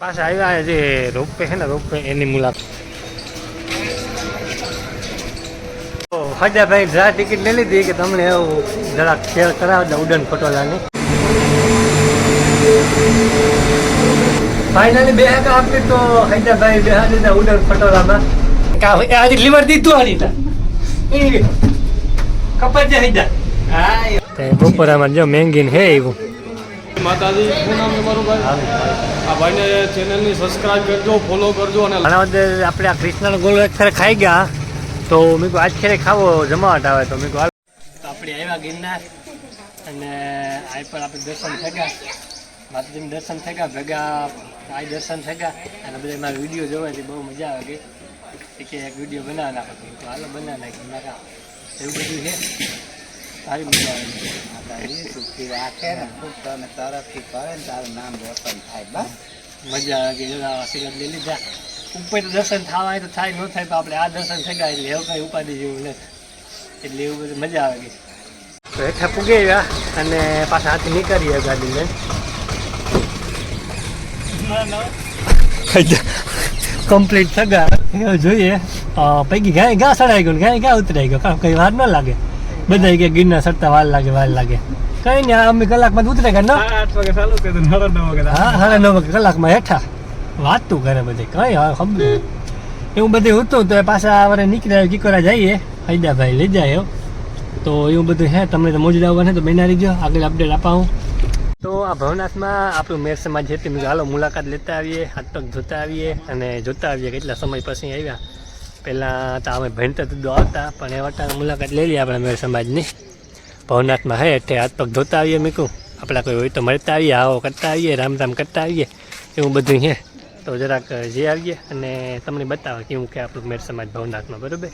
પાછા આવ્યા જે રોપવે છે ને રોપવે એની મુલાકાત હજાભાઈ જરા ટિકિટ લઈ લીધી કે તમને એવું જરાક શેર કરાવી ઉડન ખોટોલાની ફાઇનલી બે હાકા આપી તો હૈદાભાઈ બે હાજર દીધા ઉડન ખોટોલામાં આજે લીવર દીધું હારી તા એ કપાઈ હૈદા હા બપોરામાં જો મેંગીન હે એવું માતાજી શું નામ તમારું ભાઈ ભાઈને ચેનલની સબસ્ક્રાઇબ કરજો ફોલો કરજો અને ઘણા બધા આપણે આ કૃષ્ણનો ગોળ અત્યારે ખાઈ ગયા. તો મેં કહું આજ ખેરે ખાવો જમાવટ આવે. તો મેં કહું તો આપણે આવ્યા ગિરનાર અને આ પર આપણે દર્શન થઈ ગયા માતાજીનું દર્શન થઈ ગયા ભેગા આ દર્શન થઈ ગયા અને બધા મારા વીડિયો જોવાથી બહુ મજા આવે ગઈ કે એક વીડિયો બનાવવાના નાખો તો હાલો બનાવી નાખી મારા એવું બધું છે. સારી મજા સુખી રાખે ને ખૂબ તને તરફથી કરે ને તારું નામ રોશન થાય બસ. મજા આવે કે એવા આશીર્વાદ લઈ લીધા. ઉપર દર્શન થવા તો થાય ન થાય તો આપણે આ દર્શન થઈ ગયા એટલે એવું કઈ ઉપાધિ જેવું નથી એટલે એવું બધું મજા આવે ગઈ તો હેઠા પૂગી ગયા અને પાછા હાથી નીકળીએ ગાડી લઈને કમ્પ્લીટ થગા જોઈએ. પૈકી ગાય ગા સડાઈ ગયો ગાય ગા ઉતરાઈ ગયો? કઈ વાર ન લાગે? બધા કે ગિરના સરતા વાર લાગે વાર લાગે. કઈ નહીં અમે કલાકમાં ઉતરે ન? આઠ વાગે ચાલુ કે સાડા નવ વાગે હા સાડા નવ વાગે કલાકમાં હેઠા. વાતું કરે બધે. કઈ હા ખબર એવું બધું હતું તો પાછા વરે નીકળ્યા કિકોરા જઈએ. હૈદાભાઈ લઈ જાય તો એવું બધું હે તમને તો મોજ આવવા તો બેના રહીજો. આગળ અપડેટ અપાવું તો આ ભવનાથમાં આપણું મેર સમાજ છે તે હાલો મુલાકાત લેતા આવીએ હાથ પગ જોતા આવીએ અને જોતા આવીએ કેટલા સમય પછી આવ્યા. પહેલાં તો અમે ભણતા તો આવતા પણ એ વટા મુલાકાત લઈ લઈએ આપણા મેળ સમાજની ભવનાથમાં હે એટલે હાથ પગ ધોતા આવીએ મીકું આપણા કોઈ હોય તો મળતા આવીએ આવો કરતા આવીએ રામ રામ કરતા આવીએ, એવું બધું છે તો જરાક જઈ આવીએ અને તમને બતાવે કેવું કે આપણું મેર સમાજ ભવનાથમાં, બરાબર?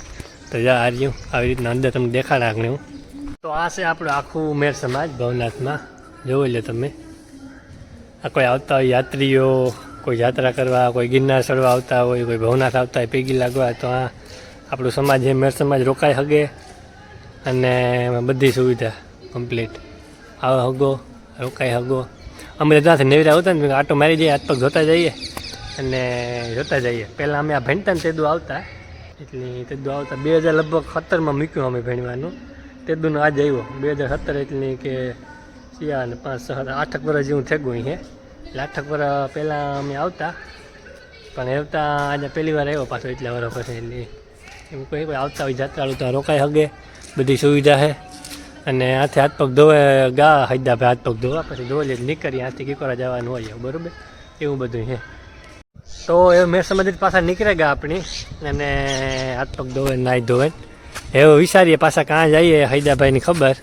તો જા આ રહ્યું આવી રીતના અંદર તમને દેખાડ આગળ હું. તો આ છે આપણું આખું મેર સમાજ ભવનાથમાં. જોઈ લો તમે. આ કોઈ આવતા હોય યાત્રીઓ કોઈ યાત્રા કરવા, કોઈ ગિરનાર ચડવા આવતા હોય, કોઈ ભવનાથ આવતા હોય પેગી લાગવા તો આ આપણું સમાજ, એ મેર સમાજ રોકાઈ શકે અને બધી સુવિધા કમ્પ્લીટ આવો હગો, રોકાઈ હગો. અમે ત્યાંથી નેવરા આવતા ને આટો મારી જઈએ હાથ પગ જોતા જઈએ. અને જોતા જઈએ. પહેલાં અમે આ ભણતા ને તેદું આવતા. એટલે તેદું આવતા બે હજાર લગભગ સત્તરમાં મૂક્યું અમે ભણવાનું તેદુંનો આજે આવ્યો. બે હજાર સત્તર એટલે કે શિયા અને પાંચ છ આઠક વર્ષ જેવું થઈ ગયું છે એટલે પર પહેલાં અમે આવતા. પણ આવતા આજે પહેલી વાર આવ્યો પાછો એટલા વર્ષ પછી એટલે એમ કોઈ આવતા હોય જાત્રાળુ તો રોકાઈ હગે. બધી સુવિધા છે અને હાથે હાથ પગ ધોવે, ગા હૈદા ભાઈ હાથ પગ ધોવા, પછી ધોવા લે નીકળી હાથથી કીકોરા જવાનું હોય બરાબર? એવું બધું છે તો એ મેં સંબંધિત પાછા નીકળે ગયા આપણી, અને હાથ પગ ધોવે નાહી ધોવે એવું વિચારીએ પાછા કાં જઈએ હૈદાભાઈની ખબર.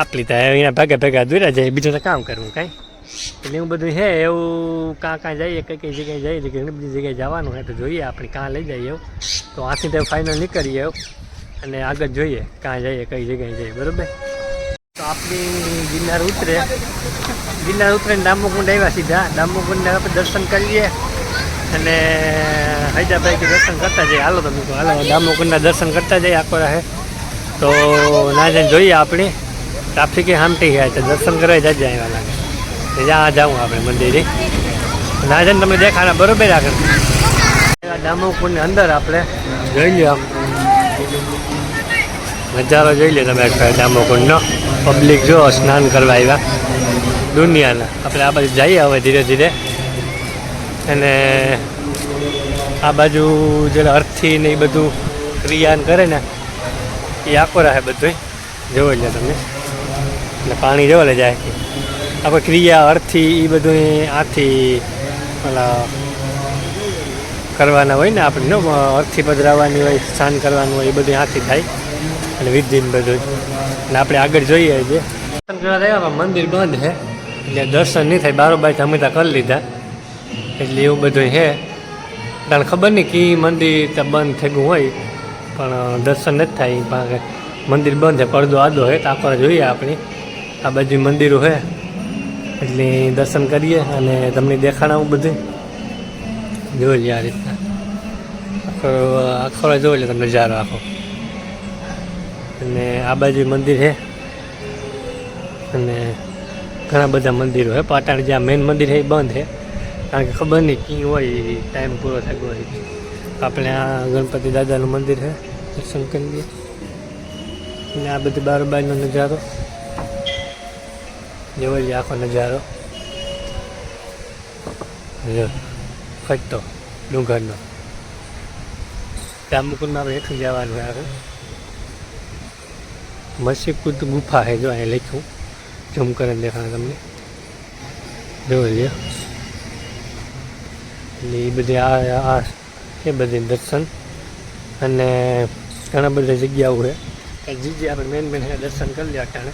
આપલી તો એના ભેગા ભેગા દોર્યા જાય, બીજું તો કામ કરવું કાંઈ? એટલે એવું બધું છે, એવું કાં કાં જઈએ, કઈ કઈ જગ્યાએ જઈએ ઘણી બધી જગ્યાએ જવાનું હોય તો જોઈએ, આપણે કાં લઈ જઈએ તો આથી તો ફાઇનલ નીકળીએ અને આગળ જોઈએ, કાં જઈએ, કઈ જગ્યાએ જઈએ, બરોબર? તો આપણી ગિરનાર ઉતરે. ગિરનાર ઉતરે દામોકુંડ આવ્યા સીધા. ડામોકુંડને આપણે દર્શન કરીએ. અને કે દર્શન કરતા જઈએ. હાલો તમે હાલો દામોકુંડના દર્શન કરતા જઈએ, આખો રહે તો ના જઈને જોઈએ આપણે. ટ્રાફિકે હામટી ગયા છે. દર્શન કરવા જ આવ્યા લાગે. જ્યાં જાઉં આપણે મંદિરે. ના જઈને તમને દેખાના બરોબર આગળ. ડામોકુંડની અંદર આપણે જોઈ લઈએ આમ. નજારો જોઈ લે તમે ડામોકુંડનો પબ્લિક જો સ્નાન કરવા આવ્યા. દુનિયાના. આપણે આ બાજુ જઈએ હવે ધીરે ધીરે. અને આ બાજુ જે અર્થી ને એ બધું ક્રિયાન કરે ને, એ આખો રહે બધું જોઈ લે તમે. એટલે પાણી જોવા લે જાય. આપણે ક્રિયા, અર્થી એ બધું આથી, પેલા કરવાના હોય ને આપણે, નો, અર્થી પધરાવવાની હોય, સ્નાન કરવાનું હોય એ બધું આથી થાય. અને વિધિન બધું અને આપણે આગળ જોઈએ છે દર્શન કરવા રહ્યા મંદિર બંધ છે એટલે દર્શન નહીં થાય. બારોબાર અમે ત્યાં કરી લીધા. એટલે એવું બધું છે કારણ ખબર નહીં કે મંદિર ત્યાં બંધ થઈ ગયું હોય. પણ દર્શન નથી થાય. મંદિર બંધ છે પડદો આદો હોય તો આપણે જોઈએ આપણે. આ બાજુ મંદિરો છે એટલે દર્શન કરીએ અને તમને દેખાડાવું બધું. જોઈ આ રીતના. આખો આખો જોઈ લે તમને નજારો આખો. અને આ બાજુ મંદિર છે અને ઘણા બધા મંદિરો છે પાટણ જ્યાં મેઇન મંદિર છે એ બંધ છે કારણ કે ખબર નહીં કી હોય ટાઈમ પૂરો થયો હોય. આપણે આ ગણપતિ દાદાનું મંદિર છે દર્શન કરી લઈએ. અને આ બધી બાર બારનો નજારો. જોવો આખો નજારો. જો, ફટતો ડુંગરનો. જાંબુકુંડમાં આપણે હેઠું જવાનું આવે મસીકુદ ગુફા છે જો અહીંયા લખ્યું. ઝૂમ કરીને દેખાણ તમને. જોઈ લ્યો. એટલે એ બધી આ આ, એ બધી દર્શન. અને ઘણા બધા જગ્યાઓ છે. કે જે આપણે મેન મેન દર્શન કરી લે અટાણે.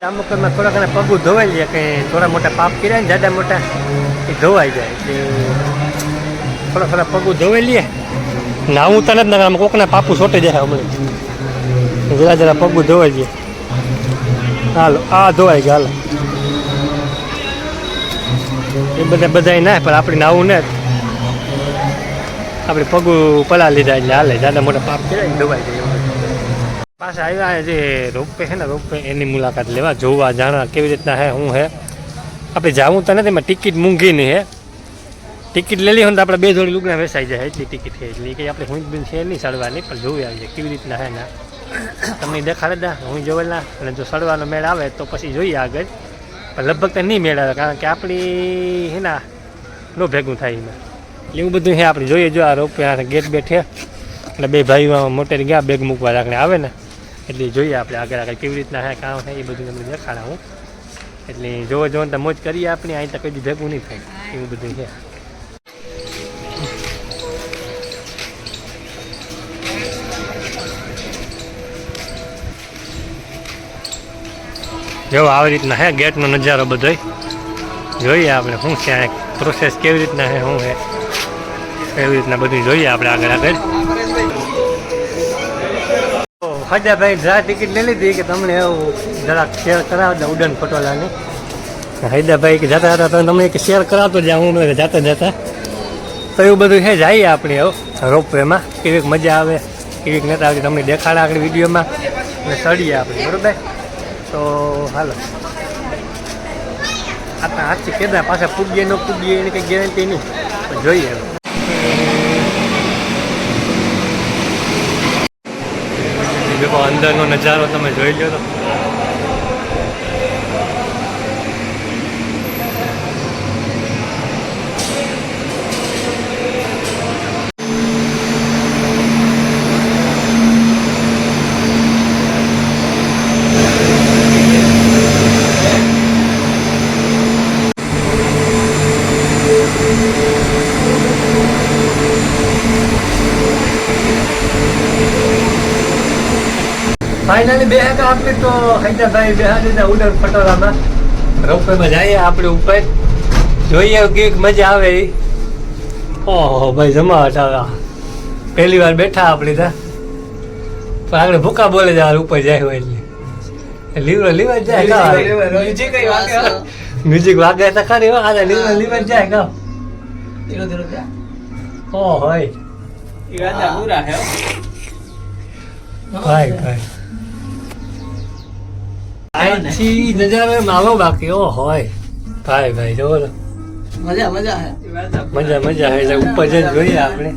જામુકરમાં થોડા ઘણા પગું ધોવાઈ જાય કે થોડા મોટા પાપ કર્યા ને જાડા મોટા એ ધોવાઈ જાય. થોડા થોડા પગું ધોવાઈ લઈએ નાવું જ ને આમ કોકના પાપું સોટી જાય હમણાં. જરા જરા પગું ધોવાઈ જાય. હાલો, આ ધોવાઈ ગયા, હાલો. એ બધા બધા ના પણ આપણે નાવું ને આપણે પગું પલા લીધા એટલે હાલે. જાડા મોટા પાપ કહેવાય દબાઈ જાય પાછા આવ્યા જે રોપવે છે ને, રોપવે એની મુલાકાત લેવા, જોવા, જાણવા કેવી રીતના હે, હું હે. આપણે જાવું તો નથી, એમાં ટિકિટ મૂંઘી નહીં હે. ટિકિટ લેલી હોય તો આપણે બે જોડી લુગડા વેસાઈ જાય, એટલી ટિકિટ છે એટલે કે આપણે હું બિન છે નહીં સડવાની પણ જોઈ આવીએ કેવી રીતના હે ને. તમને દેખાડે દા, હું જોવેલા. અને જો સડવાનો મેળ આવે તો પછી જોઈએ આગળ. લગભગ તો નહીં મેળવે, કારણ કે આપણી હે ના નો ભેગું થાય એમાં. એવું બધું હે આપણે જોઈએ, જો આ રોપે આ ગેટ બેઠે, એટલે બે ભાઈઓ મોટેરી ગયા, બેગ મૂકવા રાખને આવે ને, એટલે જોઈએ આપણે આગળ આગળ કેવી રીતના હે, કામ છે એ બધું તમને દેખાડા હું. એટલે જોવો જોવો તો મોજ કરીએ આપણે, અહીં તો કદી ભેગું નહીં થાય, એવું બધું છે જો આવી રીતના હે ગેટનો નજારો બધો જોઈએ આપણે શું છે આ પ્રોસેસ કેવી રીતના હે શું છે એવી રીતના બધું જોઈએ આપણે આગળ આગળ. હજાભાઈ જા ટિકિટ લઈ લીધી કે તમને એવું જરાક શેર કરાવ દે ઉડન પટોલાની હૈદાભાઈ કે જતા હતા તમે તમે શેર કરાવતો જ્યાં હું જાતા જતા. તો એવું બધું છે જઈએ આપણે એવું રોપવેમાં. કેવીક મજા આવે કેવીક નેતા આવતી તમને દેખાડા આગળ વિડીયોમાં. અને ચડીએ આપણે બરોબર? તો હાલો. આપણા હાથથી કેદાર પાછા પૂગીએ, ન પૂગીએ એની કંઈ ગેરંટી નહીં. પણ જોઈએ અંદરનો નજારો તમે જોઈ લો તો. ફાઇનલી બે હતા આપી તો હૈદાભાઈ બે હતા ઉડન પટોળામાં રોપવેમાં જઈએ આપણે ઉપર. જોઈએ કે મજા આવે એ. ઓહો ભાઈ જમા હતા પહેલી વાર બેઠા આપણે ત્યાં પણ આગળ ભૂકા બોલે જાય ઉપર જાય હોય એટલે. લીવર લીવર જાય કા? મ્યુઝિક વાગે તો ખરી હો આ લીવર લીવર જાય કા? ઓ હોય ભાઈ ભાઈ. અહીંથી નજારો એમ બાકી ઓ હોય. ભાઈ ભાઈ જો મજા મજા હે. મજા મજા એટલે ઉપર જઈને જોઈએ આપણે.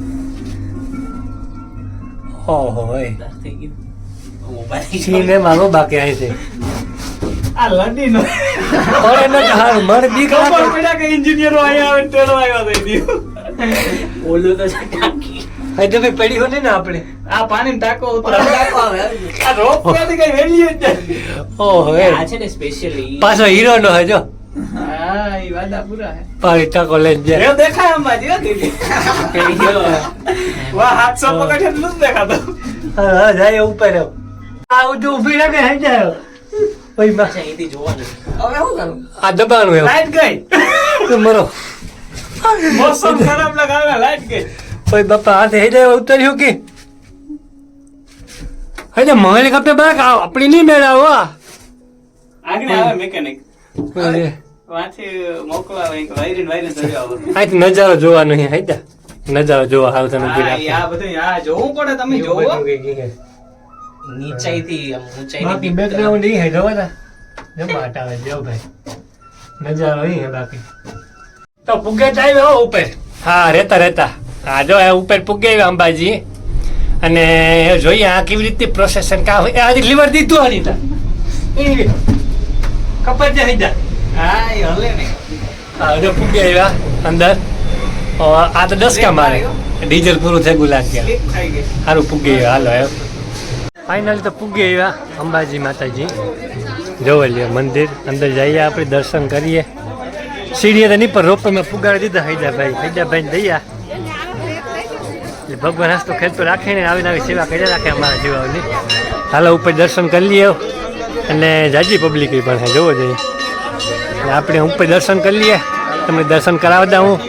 ઓ હોય. સીન એમ બાકી બાકી છે આ લડી નો. ઓરે ન તો હારું મને બીક ખબર પડ્યા કે એન્જિનિયરો અહીંયા આવે તેડો આવ્યો થઈ ગયો ઓલો તો એટલે ભાઈ પડી હોય ને આપણે. આ પાણી ટાકો ઉપર ટાંકો આવે આ રોપ ક્યાંથી કઈ વેલ્યુ જ ઓ હવે આ છે ને સ્પેશિયલી પાછો હીરો નો હજો હા એ વાદા પૂરા હે. પાણી ટકો લઈને જાય. એ દેખાય અંબાજી હો દીદી. વાહ હાથસો પકડ એટલું જ દેખાતો. હા હા જાય ઉપર આ ઉધું ઊભી રાખે હઈ જાય. ઓયમાં. અહીંથી જોવાનું. હવે શું કરું? આ દબાણું લાઈટ ગઈ. તો મરો. મોસમ ખરાબ લગાવે લાઈટ ગઈ. ઓય બાપા હાથ હઈ જાય ઉતર્યું કે? હઈ જાય મહેલ કપે બાક આપણી નહીં મેળાવો આ આગળ આવે મેકેનિક આવો. નજારો જોવાનો છે હાઈદા નજારો જોવા બધું આ જોવું પડે તમે જોવો. નીચાઈથી picture. બેકગ્રાઉન્ડ ઈ હે જોવા તા જમા હટાવે દેવ ભાઈ? નજારો ઈ હે બાકી. તો પુગે જ હો ઉપર. હા રહેતા રહેતા. હા જો આ ઉપર પૂગે આવ્યો અંબાજી. અને જોઈએ આ કેવી રીતે પ્રોસેસન કા હોય. આજે લીવર દીધું હરી કપર જે હઈ જા. હા હલે ને. હા જો પુગે આવ્યા અંદર. આ તો દસ કા મારે. ડીઝલ પૂરું થઈ ગયું ગયા સારું પૂગી હાલો એમ ફાઇનલી તો પૂગી આવ્યા અંબાજી માતાજી. જોવા મંદિર. અંદર જઈએ આપણે દર્શન કરીએ. સીડીએ તો નહીં પણ રોપમાં પુગાડી દીધા હૈદાભાઈ. હૈદાભાઈ એટલે ભગવાન હસ્તો ખેલતો રાખે ને આવીને આવી સેવા કરી રાખે અમારા જીવાઓની. હાલો, ઉપર દર્શન કરી લઈએ અને જાજી પબ્લિક પણ છે જોવો જોઈએ. એટલે આપણે ઉપર દર્શન કરી લઈએ. તમને દર્શન કરાવી દઉં હું.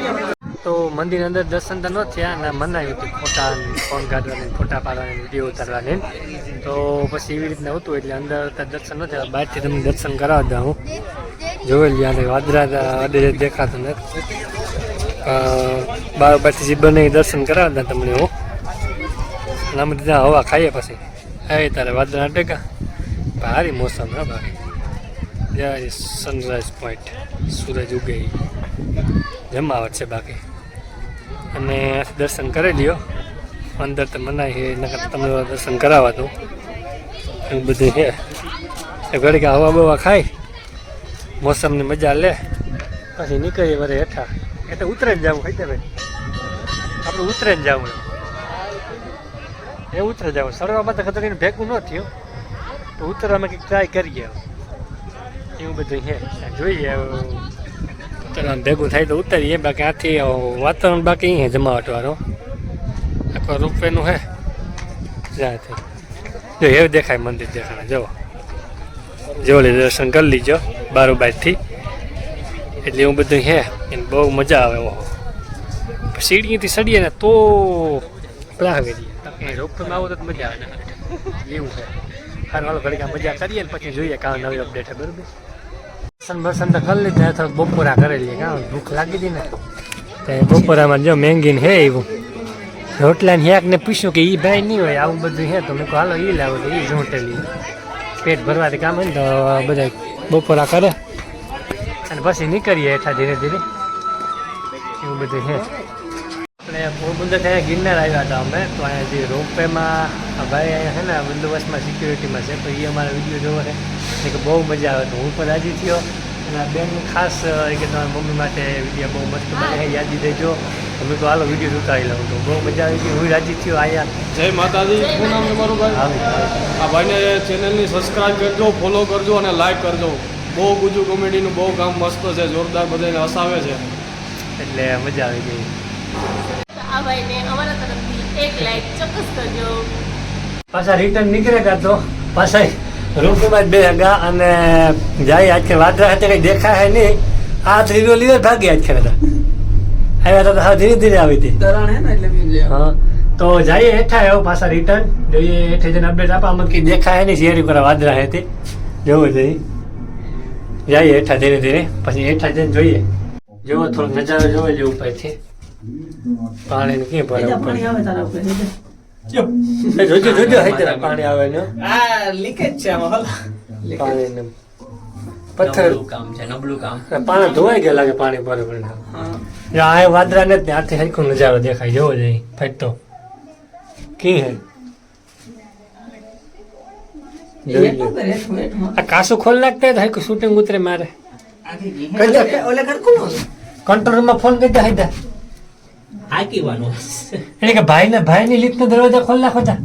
તો મંદિર અંદર દર્શન તો ન થયા, અને મનાયું હતું ફોટા ફોન કાઢવાની, ફોટા પાડવાની વીડિયો ઉતારવાની. તો પછી એવી રીતના હતું, એટલે અંદર તો દર્શન ન થયા. બહારથી તમને દર્શન કરાવી દઉં હું. અને વાદરા તો અડે દેખાતું નથી. બાર બારથી બંને દર્શન કરાવી દઉં તમને હું. અમે ત્યાં હવા ખાઈએ પછી. આવે તારે વાદરા ટેકા. ભારી મોસમ હા ભાઈ. જ્યારે સનરાઈઝ પોઈન્ટ સૂરજ ઉગે. જમાવટ છે બાકી. અને દર્શન કરી લ્યો. અંદર તો મનાય છે નકર તમને દર્શન કરાવવા તો એવું બધું છે એ ઘડીક હવા બવા ખાય. મોસમની મજા લે. પછી નીકળીએ વરે હેઠા. એટલે ઉતરે જ જવું ખાઈ ભાઈ. આપણે ઉતરે જવું એ ઉતરે જવું. સડવામાં તો ખતરીને ભેગું ન થયું. તો ઉતરવામાં કંઈક ટ્રાય કરીએ એવું બધું છે. જોઈએ ઉત્તરાયણ ભેગું થાય તો ઉતરીએ. બાકી આથી વાતાવરણ બાકી અહીંયા જમાવટવાળો. આખો રૂપેનું હે. જ્યાંથી જો એવું દેખાય, મંદિર દેખાડે જો. જોડે દર્શન કરી લીજો બારોબારથી એટલે એવું બધું હે એને બહુ મજા આવે ઓહો સીડીથી સડીએ ને તો પ્રાવે રહીએ રોપમાં આવો તો મજા આવે એવું છે. મજા કરીએ ને પછી જોઈએ કાં નવી અપડેટ છે, બરોબર? બસન બસન તો કરી લીધા, થોડુંક બપોરા કરેલી કાં ભૂખ લાગી હતી ને? ત્યાં બપોરામાં જો મેંગીને હે એવું. રોટલા ને હેક ને પૂછ્યું કે એ ભાઈ નહીં હોય, આવું બધું હે તો મેં કહું એ લાવો. એ ઝૂંટેલી પેટ ભરવાથી કામ હોય ને તો બધા બપોરા કરે. અને પછી નીકળીએ હેઠા ધીરે ધીરે. એવું બધું છે. આપણે પોરબંદર ત્યાં ગિરનાર આવ્યા હતા અમે તો અહીંયા જે રોપવેમાં ભાઈ અહીંયા છે ને બંદોબસ્તમાં સિક્યુરિટીમાં છે તો એ અમારા વીડિયો જોવો છે. કે બહુ મજા આવે તો હું પણ રાજી થયો. અને આ બેન ખાસ કે તમારી મમ્મી માટે વીડિયો બહુ મસ્ત બને છે યાદી દેજો. તમે તો હાલો વીડિયો ઉતારી લઉં તો બહુ મજા આવી ગઈ હું રાજી થયો અહીંયા. જય માતાજી. શું નામ તમારું ભાઈ? આ ભાઈને ચેનલની સબસ્ક્રાઈબ કરજો ફોલો કરજો અને લાઈક કરજો. બહુ ગુજુ કોમેડીનું બહુ કામ મસ્ત છે જોરદાર બધાને હસાવે છે. એટલે મજા આવી ગઈ. આ ભાઈને અમારા તરફથી એક લાઈક ચોક્કસ કરજો. પાછા રિટર્ન નીકળે ગયા તો? પાછા રૂપમાં બે હગા અને જાય આજકાલ વાદરા hatte કઈ દેખાય નહીં. આ થ્રીનો લીધે ભાગી આજ હતા આવ્યા હતા તો હા ધીરે ધીરે આવી હતી. હે ને એટલે બી લે. હા તો જઈએ હેઠા આવ્યો પાછા રિટર્ન જોઈએ હેઠે જઈને અપડેટ આપવા અમે કઈ દેખાય નહીં શેરી પર વાદરા હતી જવું જઈએ. જઈએ હેઠા ધીરે ધીરે. પછી હેઠા જઈને જોઈએ. જોવો થોડોક નજારો જોવો જે ઉપરથી. પાણી ને ક્યાં ભરે ઉપર જોજો જોજો હૈદરા પાણી આવે ને. આ લીકેજ છે આમાં પાણી ને પથ્થર. કામ છે નબળું કામ. પાણી ધોવાઈ ગયા લાગે પાણી બરોબર હા. આ વાદરા ને ત્યાંથી હરખો નજારો દેખાય. જોવો જઈ ફેટતો. કી હે. આ કાસુ ખોલ નાખતા હોય શૂટિંગ ઉતરે મારે. કંટ્રોલમાં ફોન કરી દે હાઈદા હાંકીવાનું. એટલે કે ભાઈ ને ભાઈ ની લીફ્ટ દરવાજા ખોલ નાખો તા.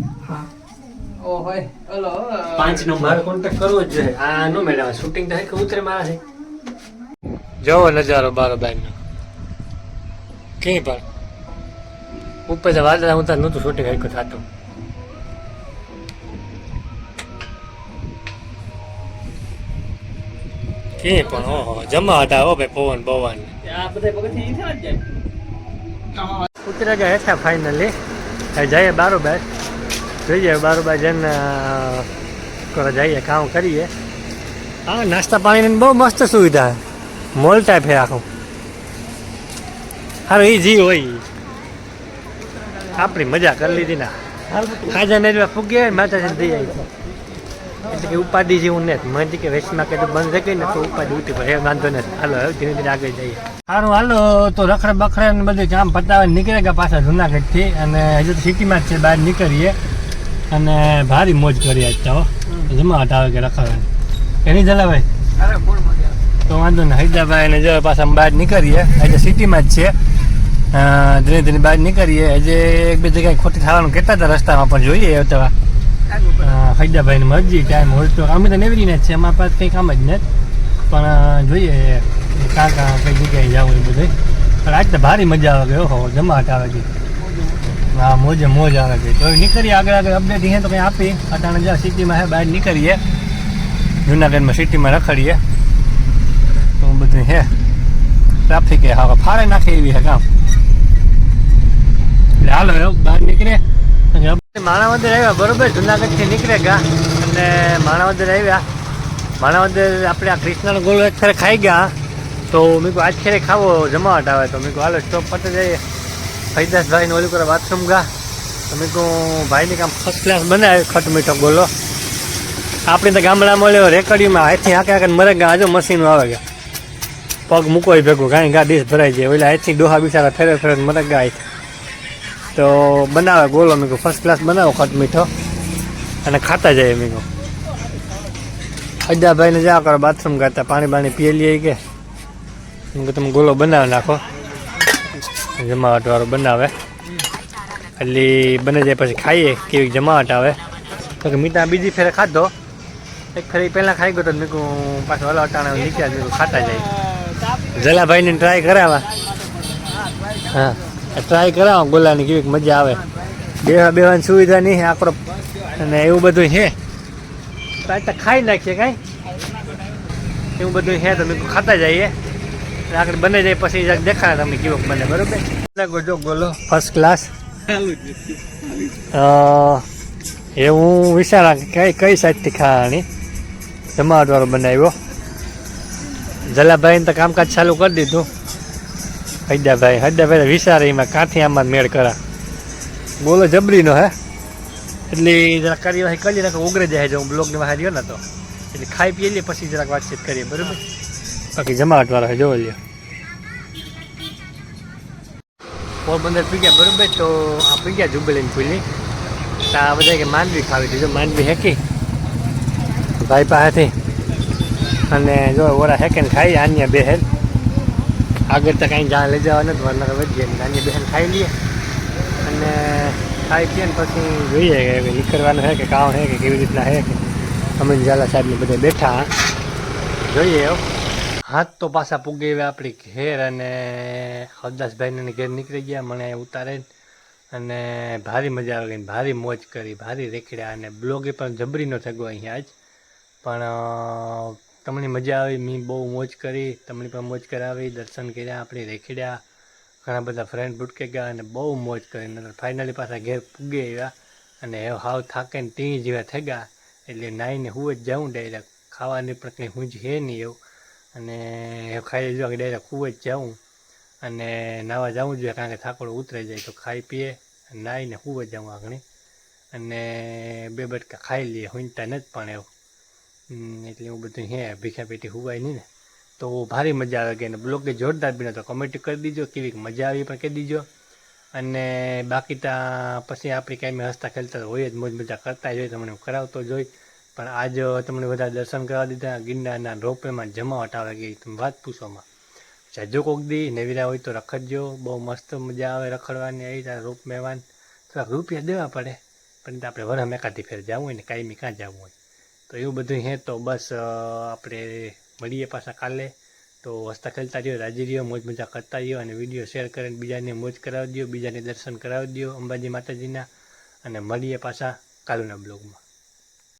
ઓ હોય ઓલો પાંચ નંબર. મારે કોન્ટેક્ટ કરવો જ જોઈએ. આ નો મેડમ શૂટિંગ તો હરખું ઉતરે મારાથી જવો નજારો બારો બાર નો ક્યાંય પણ. ઉપર વાદળા ઉતાર નહોતું શૂટિંગ હરખું થતું. કે પણ ઓહો જમા હતા હો ભાઈ પવન પવન આ બધા પગથિયા ઈ થયા જ જાય. ઉતરા ગયા હેઠા ફાઇનલી જઈએ બારોબાર જોઈએ બારોબાર જઈને કરો જઈએ કામ કરીએ. હા નાસ્તા પાણીની બહુ મસ્ત સુવિધા. છે મોલ ટાઈપ છે આખું. હારું એ જી હોય આપણી મજા કરી લીધી ના. ખાજા ને ફૂગી માતાજી થઈ જાય એટલે કે ઉપાધિ જેવું નથી. મને કે વેચમાં કે બંધ થઈ ગઈ ને તો ઉપાધિ ઉઠી પડે. એ વાંધો નથી. હાલો હવે ધીમે ધીમે આગળ જઈએ. સારું હાલો. તો રખડે બખડે ને બધું કામ પતાવે નીકળે ગયા પાછા જુનાગઢથી અને હજુ તો સિટીમાં જ છે બહાર નીકળીએ. અને ભારી મોજ કરીએ આજ તો જમાવટ આવે કે રખડે એની જલાભાઈ? તો વાંધો નહીં. હૈદરાબાદ ને જો પાછા બહાર નીકળીએ. આજે સિટીમાં જ છે. ધીરે ધીરે બહાર નીકળીએ. હજે એક બે જગ્યાએ ખોટી થવાનું કહેતા હતા રસ્તામાં પણ જોઈએ અથવા હૈદરાબાઈ મરજી ટાઈમ હોય તો. અમે તો નેવરીને જ છે અમારા પાસે કંઈ કામ જ નથી પણ અ, જોઈએ કાં કાં કઈ જગ્યાએ જવું એ બધું પણ આજ તો ભારી મજા આવે ગયો હો જમાટ આવે છે. હા મોજે મોજ આવે છે. તો નીકળીએ આગળ આગળ અપડેટ હે તો કંઈ આપી. અટાણે જ્યાં સિટીમાં હે બહાર નીકળીએ. જુનાગઢમાં સિટીમાં રખડીએ. તો બધું હે. ટ્રાફિક હે હવે ફાળે નાખે એવી હે કામ. એટલે હાલો હવે બહાર નીકળે માણાવદર આવ્યા, બરોબર, જુનાગઢથી નીકળે ગયા અને માણાવદર આવ્યા. માણાવદર આપણે આ કૃષ્ણનો ગોળો એક ખાઈ ગયા. તો મેં કહું આજ ખાવો જમાવટ આવે. તો મેં કહું હાલો સ્ટોપ પતે જઈએ. ફૈદાસભાઈને ઓલું કરે બાથરૂમ ગા. તો મેં કહું ભાઈને કામ ફર્સ્ટ ક્લાસ બનાવ્યો ખટ મીઠો ગોલો. આપણે તો ગામડામાં મળ્યો રેકડીમાં હાથથી હાકે હાકે મરે ગયા આજો મશીનો આવે ગયા પગ મૂકો ભેગું કાંઈ ગા ડીશ ભરાઈ જાય. ઓલા હાથથી ડોહા બિચારા ફેરે ફેરે મરે ગયા તો બનાવે ગોલો મેં કહું ફર્સ્ટ ક્લાસ બનાવો ખટ મીઠો અને ખાતા જાય મેં કહું અજાભાઈને જા કરો બાથરૂમ કરતા પાણી બાણી પીએ લઈએ કે. મેં કહું તમે ગોલો બનાવી નાખો. જમાવટ વાળો બનાવે. એટલે બને જાય પછી ખાઈએ, કેવી જમાવટ આવે. તો કે મીઠા બીજી ફેરે ખાધો. એક ફેરી પહેલાં ખાઈ ગયો તો મેં કહું પાછો હલો અટાણે નીકળ્યા ખાતા જાય જલાભાઈને ટ્રાય કરાવવા. હા. ટ્રાય કરાવો ગોલાની કેવી મજા આવે. બેવા બેવાની સુવિધા નહીં આકડો અને એવું બધું છે તો ખાઈ નાખીએ કાંઈ? એવું બધું છે તો ખાતા જઈએ. આગળ બને જાય પછી દેખાડે તમને કેવો બને બરોબર? જો ગોલો. ફર્સ્ટ ક્લાસ એ હું વિચારા કઈ કઈ સાઈડથી ખાવાની? જમાવટવાળો બનાવ્યો. જલાભાઈને તો કામકાજ ચાલુ કરી દીધું. હૈદાભાઈ હૈદાભાઈ વિચારે એમાં કાંથી આમાં મેળ કરા. બોલો જબરીનો, હે? એટલે જરા કાર્યવાહી કરી નાખો, ઉગરે જાય હું બ્લોગની બહાર ગયો ને તો. એટલે ખાઈ પી લઈએ પછી જરાક વાતચીત કરીએ, બરાબર? બાકી જમાવટ વાળા જોવો લ્યો. પોરબંદર પી ગયા, બરાબર? તો આ પી ગયા જુબલીને પૂલી તો આ બધા કે માંડવી ખાવી દીધો માંડવી હેકી. ભાઈ પાસેથી. અને જો ઓરા હેકે ને ખાઈ, આન્ય બેહેન આગળ તો કાંઈ જા લઈ જવા નથી વરના વધીએ નાની બહેન ખાઈ લઈએ. અને ખાઈ પીએ ને પછી જોઈએ કે નીકળવાનું છે કે કામ છે કે કેવી રીતના છે કે. અમીન ઝાલા સાહેબને બધા બેઠા. જોઈએ. હાથ તો પાછા પૂગી એવા આપણી ઘેર અને હરદાસભાઈને ઘેર નીકળી ગયા મને ઉતારે અને ભારી મજા આવી ગઈ ભારી મોજ કરી, ભારી રેખડ્યા અને બ્લોગે પણ જબરીનો થયો અહીંયા જ. પણ તમને મજા આવી, મેં બહુ મોજ કરી, તમને પણ મોજ કરાવી, દર્શન કર્યા, આપણે રેખીડ્યા, ઘણા બધા ફ્રેન્ડ ભૂટકે ગયા અને બહુ મોજ કરી. ફાઇનલી પાછા ઘેર પૂગે આવ્યા અને હાવ થાકે ને ટી જેવા થઈ ગયા. એટલે નાહીને હું જ જાઉં ડાયરેક્ટ ખાવાની પણ કંઈ હું જ હે નહીં એવું. અને ખાઈ જો ડાયરેક્ટ હું જ જાઉં. અને નાવા જવું જોઈએ, કારણ કે થાકોડો ઉતરાઈ જાય, તો ખાઈ પીએ નાહીને હું જ જાઉં આગળ અને બે બટકા ખાઈ લઈએ હુંતા નથી પણ એવું. એટલે એવું બધું હે, ભીખા પેટી હુવાય નહીં ને. તો ભારી મજા આવે કે બ્લોગે જોરદાર બીને તો કમેન્ટ કરી દીજો, કેવી મજા આવી પણ કહી દીજો. અને બાકી ત્યાં પછી આપણે કાંઈ હસતા ખેલતા હોય જ, મોજ મજા કરતા જ હોય, તમને હું કરાવતો જ હોય. પણ આજ તમને બધા દર્શન કરાવી દીધા, ગિરનારના રોપવેમાં જમાવટ આવે ગઈ તમે વાત પૂછોમાં જાજો કોક દી નવીરા હોય તો રખડજો, બહુ મસ્ત મજા આવે રખડવાની, આવી ત્યાં રોપ મેવાન. થોડાક રૂપિયા દેવા પડે, પણ આપણે વરમ એકાદી ફેર જવું હોય ને, કાયમી કાં જવું હોય? તો એવું બધું હે તો બસ આપણે મળીએ પાછા કાલે. તો હસતા ખેલતા રહ્યો, રાજી રહ્યો, મોજ મજા કરતા રહ્યો અને વીડિયો શેર કરીને બીજાને મોજ કરાવી દો બીજાને દર્શન કરાવી દો અંબાજી માતાજીના. અને મળીએ પાછા કાલના બ્લોગમાં